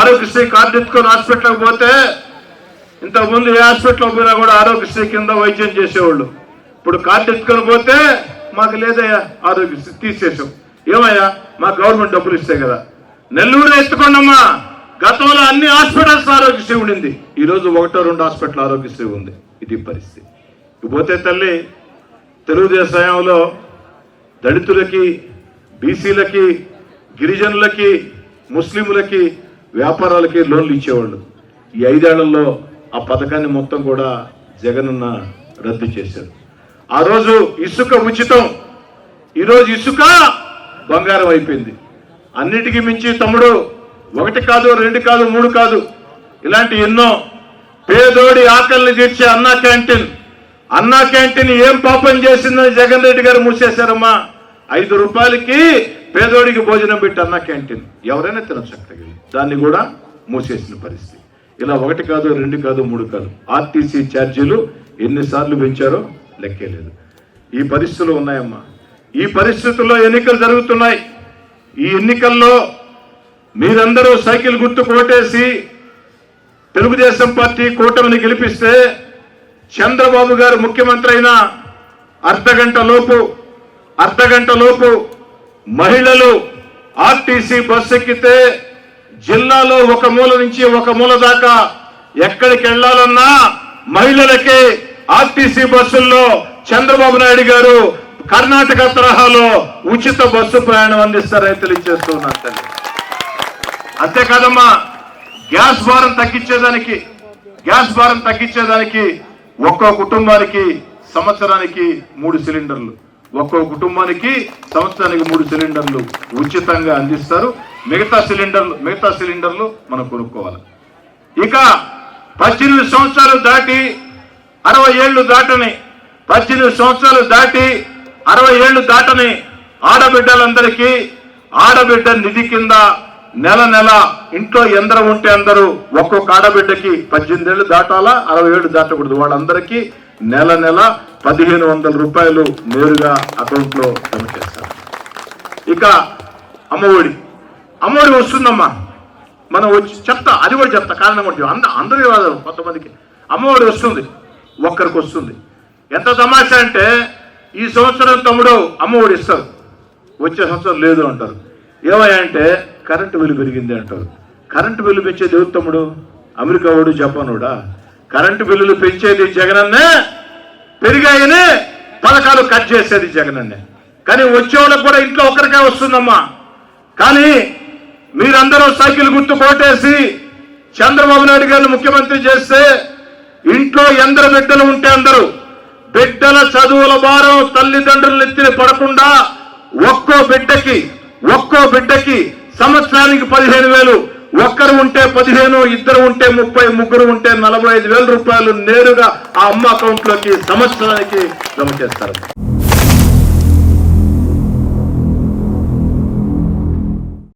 Aarogyasri card ఎత్తుకొని హాస్పిటల్కి పోతే ఇంతకుముందు ఏ హాస్పిటల్ పోయినా కూడా ఆరోగ్యశ్రీ కింద వైద్యం చేసేవాళ్ళు. ఇప్పుడు కార్డు ఎత్తుకొని పోతే మాకు లేదయ్యా ఆరోగ్యశ్రీ తీసేసాం ఏమయ్యా మా గవర్నమెంట్ డబ్బులు ఇస్తే కదా. నెల్లూరు ఎత్తుకోండమ్మా. గతంలో అన్ని హాస్పిటల్స్ ఆరోగ్యశ్రీ ఉండింది. ఈరోజు ఒకటో రెండు హాస్పిటల్ ఆరోగ్యశ్రీ ఉంది. ఇది పరిస్థితి. ఇకపోతే తల్లి తెలుగుదేశంలో దళితులకి బీసీలకి గిరిజనులకి ముస్లింలకి వ్యాపారాలకే లోన్లు ఇచ్చేవాళ్ళు. ఈ ఐదేళ్ళలో ఆ పథకాన్ని మొత్తం కూడా జగనన్న రద్దు చేశారు. ఆ రోజు ఇసుక ఉచితం. ఈరోజు ఇసుక బంగారం అయిపోయింది. అన్నిటికీ మించి తమ్ముడు ఒకటి కాదు రెండు కాదు మూడు కాదు. ఇలాంటి ఎన్నో పేదోడి ఆకలిని తీర్చే అన్నా క్యాంటీన్. అన్నా క్యాంటీన్ ఏం పాపం చేసిందని జగన్ రెడ్డి గారు మూసేశారమ్మా. ఐదు రూపాయలకి పేదోడికి భోజనం పెట్టి క్యాంటీన్. ఎవరైనా తినచ్చు అక్కడికి దాన్ని కూడా మూసేసిన పరిస్థితి. ఇలా ఒకటి కాదు రెండు కాదు మూడు కాదు. ఆర్టీసీ ఛార్జీలు ఎన్నిసార్లు పెంచారో లెక్కే లేదు. ఈ పరిస్థితులు ఉన్నాయమ్మా. ఈ పరిస్థితుల్లో ఎన్నికలు జరుగుతున్నాయి. ఈ ఎన్నికల్లో మీరందరూ సైకిల్ గుర్తు కొట్టేసి తెలుగుదేశం పార్టీ కూటమిని గెలిపిస్తే చంద్రబాబు గారు ముఖ్యమంత్రి అయిన అర్ధగంట లోపు అర్ధగంటలోపు మహిళలు ఆర్టీసీ బస్సు ఎక్కితే జిల్లాలో ఒక మూల నుంచి ఒక మూల దాకా ఎక్కడికి వెళ్ళాలన్నా మహిళలకి ఆర్టీసీ బస్సుల్లో చంద్రబాబు నాయుడు గారు కర్ణాటక తరహాలో ఉచిత బస్సు ప్రయాణం అందిస్తారని తెలియజేస్తున్నారు తల్లి. అంతేకాదమ్మా గ్యాస్ భారం తగ్గించేదానికి గ్యాస్ భారం తగ్గించేదానికి ఒక్కో కుటుంబానికి సంవత్సరానికి మూడు సిలిండర్లు. ఒక్కో కుటుంబానికి సంవత్సరానికి మూడు సిలిండర్లు ఉచితంగా అందిస్తారు. మిగతా సిలిండర్లు మిగతా సిలిండర్లు మనం కొనుక్కోవాలి. ఇక పద్దెనిమిది సంవత్సరాలు దాటి అరవై ఏళ్ళు దాటని పద్దెనిమిది సంవత్సరాలు దాటి అరవై ఏళ్ళు దాటని ఆడబిడ్డలందరికీ ఆడబిడ్డ నిధి కింద నెల నెల ఇంట్లో ఎందరూ ఉంటే అందరూ ఒక్కొక్క ఆడబిడ్డకి పద్దెనిమిది ఏళ్ళు దాటాలా? అరవై ఏళ్ళు దాటకూడదు. వాళ్ళందరికీ నెల నెల పదిహేను వందల రూపాయలు నేరుగా అకౌంట్లో జమ చేస్తారు. ఇక అమ్మఒడి. అమ్మఒడి వస్తుందమ్మా. మనం వచ్చి చెప్తా అది కూడా చెప్తా కారణం ఒకటి అంద అందరూ కాదు కొంతమందికి. అమ్మఒడి వస్తుంది ఒక్కరికి వస్తుంది. ఎంత తమాషా అంటే ఈ సంవత్సరం తమ్ముడు అమ్మఒడి ఇస్తారు. వచ్చే సంవత్సరం లేదు అంటారు. ఏమయ్యంటే కరెంటు బిల్లు పెరిగింది అంటారు. కరెంటు బిల్లు పెంచేది ఎవరు తమ్ముడు? అమెరికా వాడు జపాన్ వాడా? కరెంటు బిల్లులు పెంచేది జగనన్నే పెరిగాయని పథకాలు కట్ చేసేది జగన్ అండి. కానీ వచ్చేవాళ్ళకి కూడా ఇంట్లో ఒక్కరికే వస్తుందమ్మా. కానీ మీరందరూ సైకిల్ గుర్తు కొట్టేసి చంద్రబాబు నాయుడు గారిని ముఖ్యమంత్రి చేస్తే ఇంట్లో ఎందరు బిడ్డలు ఉంటే అందరూ బిడ్డల చదువుల భారం తల్లిదండ్రులు ఎత్తిన పడకుండా ఒక్కో బిడ్డకి ఒక్కో బిడ్డకి సంవత్సరానికి పదిహేను వేలు ఒక్కరు ఉంటే పదిహేను ఇద్దరు ఉంటే ముప్పై ముగ్గురు ఉంటే నలభై ఐదు వేల రూపాయలు నేరుగా ఆ అమ్మ అకౌంట్లోకి సంవత్సరానికి జమ చేస్తారు.